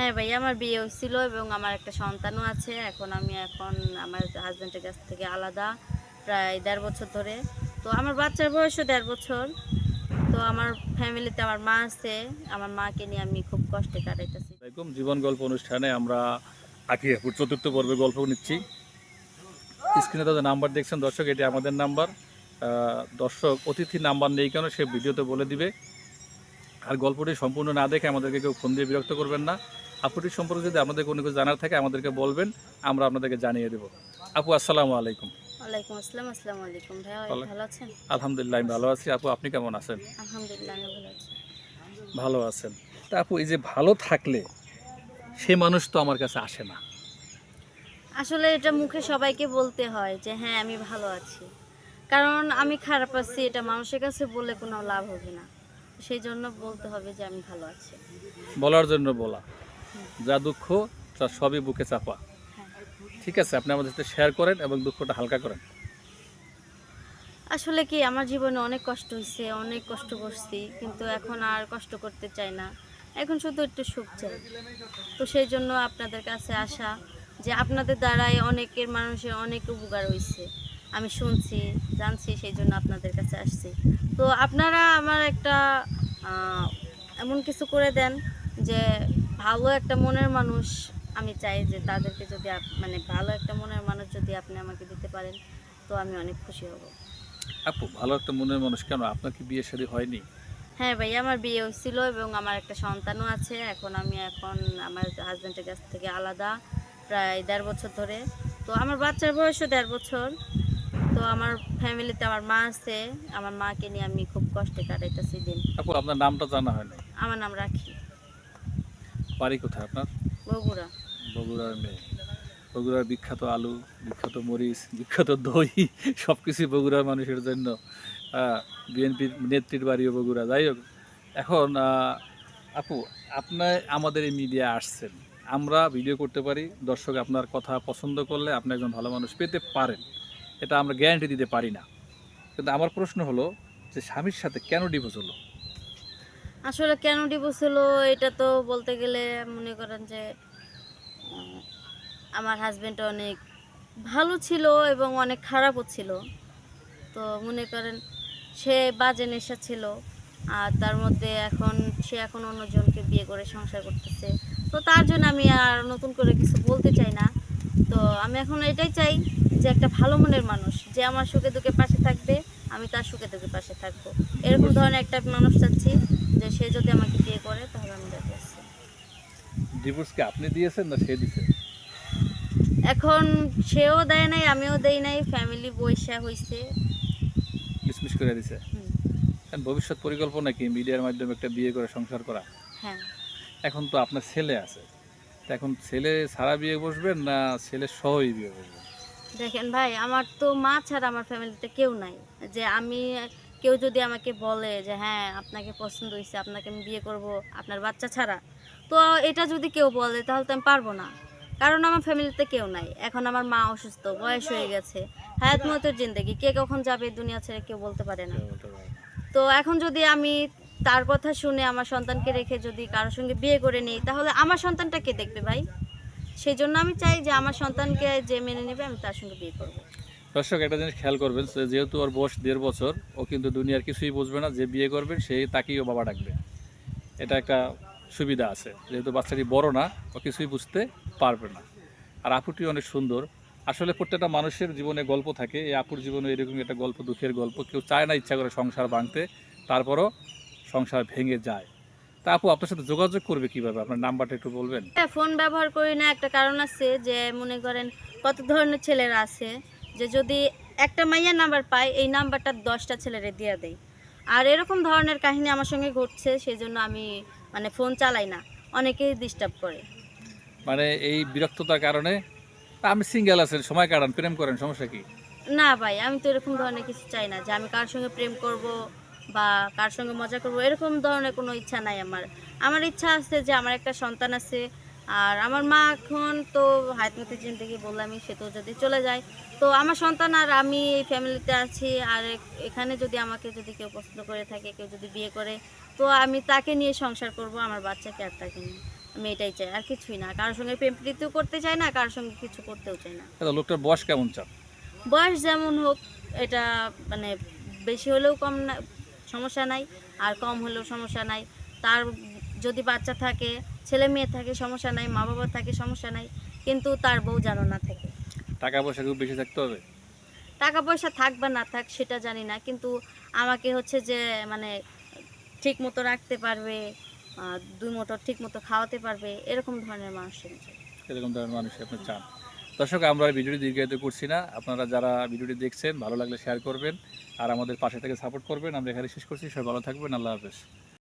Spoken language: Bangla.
হ্যাঁ ভাই আমার বিয়ে হয়েছিল এবং আমার একটা সন্তানও আছে। এখন আমি এখন আমার হাজব্যান্ডের কাছ থেকে আলাদা, প্রায় দেড় বছর ধরে। তো আমার বাচ্চার বয়সও দেড় বছর। তো আমার ফ্যামিলিতে আমার মা আছে। আমার মাকে নিয়ে আমি খুব কষ্টে কাটাইতেছি। আসসালামাইকুম জীবন গল্প অনুষ্ঠানে আমরা আঁকি আপুর চতুর্থ পর্বে গল্প নিচ্ছি। স্ক্রিনে তাদের নাম্বার দেখছেন দর্শক, এটি আমাদের নাম্বার। দর্শক, অতিথি নাম্বার নেই কেন, সে ভিডিওতে বলে দিবে। আর গল্পটি সম্পূর্ণ না দেখে আমাদেরকে কেউ ফোন দিয়ে বিরক্ত করবেন না। আপুটির সম্পর্কে যদি আপনাদের কোনো কিছু জানার থাকে আমাদেরকে বলবেন আমরা আপনাদেরকে জানিয়ে দেবো। আপু আসসালামু আলাইকুম। ওয়ালাইকুম আসসালাম আসসালামু আলাইকুম। ভাই ভালো আছেন? আলহামদুলিল্লাহ আমি ভালো আছি। আপু আপনি কেমন আছেন? আলহামদুলিল্লাহ আমি ভালো আছি। ভালো আছেন। তা আপু এই যে ভালো থাকলে সে মানুষ তো আমার কাছে আসে না। আসলে এটা মুখে সবাইকে বলতে হয় যে হ্যাঁ আমি ভালো আছি। কারণ আমি খারাপ আছি এটা মানুষের কাছে বলে কোনো লাভ হবে না। সেই জন্য বলতে হবে যে আমি ভালো আছি। বলার জন্য বলা। যা দুঃখ, তা সবই বুকে চাপা। ঠিক আছে, আপনি আমাদের সাথে শেয়ার করেন এবং দুঃখটা হালকা করেন। আসলে কি, আমার জীবনে অনেক কষ্ট হয়েছে, অনেক কষ্ট করছি, কিন্তু এখন আর কষ্ট করতে চাই না। এখন শুধু একটু সুখ চাই। তো সেই জন্য আপনাদের কাছে আসা, যে আপনাদের দ্বারাই অনেকের মানুষের অনেক উপকার হয়েছে। আমি শুনছি, জানছি, সেই জন্য আপনাদের কাছে আসছি। তো আপনারা আমার একটা এমন কিছু করে দেন, যে ভালো একটা মনের মানুষ আমি চাই যে তাদেরকে যদি মানে ভালো একটা মনের মানুষ যদি আপনি আমাকে দিতে পারেন তো আমি অনেক খুশি হব। আপু ভালো একটা মনের মানুষ কেন? আপনার কি বিয়ে শাদী হয়নি? হ্যাঁ ভাই আমার বিয়ে হয়েছিল এবং আমার একটা সন্তানও আছে। এখন আমি এখন আমার হাজব্যান্ডের কাছ থেকে আলাদা প্রায় দেড় বছর ধরে। তো আমার বাচ্চার বয়সও দেড় বছর। তো আমার ফ্যামিলিতে আমার মা আছে। আমার মাকে নিয়ে আমি খুব কষ্টে কাটাইতেছি দিন। আপু আপনার নামটা জানা হয় না আমার নাম রাখি। বাড়ি কোথায় আপনার? বগুড়া। বগুড়ার মেয়ে। বগুড়ার বিখ্যাত আলু বিখ্যাত মরিচ বিখ্যাত দই সব কিছুই বগুড়ার মানুষের জন্য। বিএনপির নেত্রীর বাড়িও বগুড়া। যাই হোক এখন আপু আপনার আমাদের এই মিডিয়া আসছেন। আমরা ভিডিও করতে পারি দর্শক আপনার কথা পছন্দ করলে আপনি একজন ভালো মানুষ পেতে পারেন। এটা আমরা গ্যারান্টি দিতে পারি না। কিন্তু আমার প্রশ্ন হলো যে স্বামীর সাথে কেন ডিভোর্স হলো? আসলে কেন ডিভোর্স হলো, এটা তো বলতে গেলে মনে করেন যে আমার হাজব্যান্ড অনেক ভালো ছিল এবং অনেক খারাপও ছিল। তো মনে করেন সে বাজে নেশা ছিল, আর তার মধ্যে এখন সে এখন অন্যজনকে বিয়ে করে সংসার করতেছে। তো তার জন্য আমি আর নতুন করে কিছু বলতে চাই না। তো আমি এখন এটাই চাই যে একটা ভালো মনের মানুষ, যে আমার সুখে দুঃখে পাশে থাকবে। আমি তার সুখে দুঃখে পাশে থাকব। এরকম ধরনের একটা মানুষ চাচ্ছি যে সে যদি আমাকে বিয়ে করে তাহলে আমি রাজি আছি ডিভোর্স কি আপনি দিয়েছেন না সে দিয়েছে এখন সেও দেয় নাই আমিও দেই নাই ফ্যামিলি বৈশা হয়েছে ডিসমিস করে দিছে? এখন ভবিষ্যৎ পরিকল্পনা কি? মিডিয়ার মাধ্যমে একটা বিয়ে করে সংসার করা? হ্যাঁ। এখন তো আপনার ছেলে আছে। তা এখন ছেলে ছাড়া বিয়ে বসবেন না ছেলে সহই বিয়ে বসবেন? দেখেন ভাই আমার তো মা ছাড়া আমার ফ্যামিলিতে কেউ নাই। যে আমি কেউ যদি আমাকে বলে যে হ্যাঁ আপনাকে পছন্দ হয়েছে আপনাকে আমি বিয়ে করব আপনার বাচ্চা ছাড়া। তো এটা যদি কেউ বলে তাহলে তো আমি পারব না। কারণ আমার ফ্যামিলিতে কেউ নাই। এখন আমার মা অসুস্থ বয়স হয়ে গেছে। হায়াত মতের জিন্দগি। কে কখন যাবে দুনিয়া ছেড়ে কেউ বলতে পারে না। কেউ বলতে পারে না। তো এখন যদি আমি তার কথা শুনে আমার সন্তানকে রেখে যদি কারোর সঙ্গে বিয়ে করে নিই তাহলে আমার সন্তানটা কে দেখবে ভাই? সেই জন্য আমি চাই যে আমার সন্তানকে যে মেনে নেবে, আমি তার সঙ্গে বিয়ে করব। দর্শক, একটা জিনিস খেয়াল করবেন যেহেতু ওর বয়স দেড় বছর, ও কিন্তু দুনিয়ার কিছুই বুঝবে না, যে বিয়ে করবেন সেই তাকেই ও বাবা ডাকবে। এটা একটা সুবিধা আছে, যেহেতু বাচ্চাটি বড় না, ও কিছুই বুঝতে পারবে না। আর আপুটি অনেক সুন্দর। আসলে প্রত্যেকটা মানুষের জীবনে গল্প থাকে, এই আপুর জীবনে এরকম একটা গল্প, দুঃখের গল্প, কেউ চায় না ইচ্ছা করে সংসার ভাঙতে, তারপরও সংসার ভেঙে যায়। তা আপু আপনার সাথে যোগাযোগ করবে কীভাবে? আপনার নাম্বারটা একটু বলবেন। হ্যাঁ ফোন ব্যবহার করি না একটা কারণ আছে যে মনে করেন কত ধরনের ছেলেরা আছে যে যদি একটা মাইয়ার নাম্বার পায় এই নাম্বারটা দশটা ছেলেরে দিয়ে দেয় আর এরকম ধরনের কাহিনী আমার সঙ্গে ঘটছে সেই জন্য আমি মানে ফোন চালাই না অনেকেই ডিস্টার্ব করে। মানে এই বিরক্ততার কারণে? আপনি সিঙ্গেল আছেন সময় কাটান প্রেম করেন সমস্যা কি? না ভাই আমি তো এরকম ধরনের কিছু চাই না যে আমি কার সঙ্গে প্রেম করব বা কার সঙ্গে মজা করব এরকম ধরনের কোনো ইচ্ছা নাই আমার। আমার ইচ্ছা আছে যে আমার একটা সন্তান আছে আর আমার মা এখন তো হায়াতমতি জিন্দগি বললামই সে তো যদি চলে যায়। তো আমার সন্তান আর আমি এই ফ্যামিলিতে আছি আর এখানে যদি আমাকে যদি কেউ পছন্দ করে থাকে কেউ যদি বিয়ে করে তো আমি তাকে নিয়ে সংসার করব আমার বাচ্চাকে আর তাকে নিয়ে। আমি এটাই চাই আর কিছুই না। কারোর সঙ্গে প্রেম প্রীতিও করতে চাই না কারোর সঙ্গে কিছু করতেও চাই না। লোকটার বয়স কেমন চান? বয়স যেমন হোক এটা মানে বেশি হলেও কম না সমস্যা নাই আর কম হলেও সমস্যা নাই। তার যদি বাচ্চা থাকে ছেলে মেয়ে থাকে সমস্যা নাই মা বাবা থাকে সমস্যা নাই কিন্তু তার বউ যেন না থাকে। টাকা পয়সা খুব বেশি থাকতে হবে? টাকা পয়সা থাক বা না থাক সেটা জানি না কিন্তু আমাকে হচ্ছে যে মানে ঠিক মতো রাখতে পারবে দুই মোটর ঠিক মতো খাওয়াতে পারবে এরকম ধরনের মানুষ এরকম ধরনের মানুষ আপনি চান দর্শক, আমরা ভিডিওটি দীর্ঘায়িত করছি না। আপনারা যারা ভিডিওটি দেখছেন, ভালো লাগলে শেয়ার করবেন। আর আমাদের পাশে থেকে সাপোর্ট করবেন। আমরা এখানে শেষ করছি। সবাই ভালো থাকবেন। আল্লাহ হাফেজ।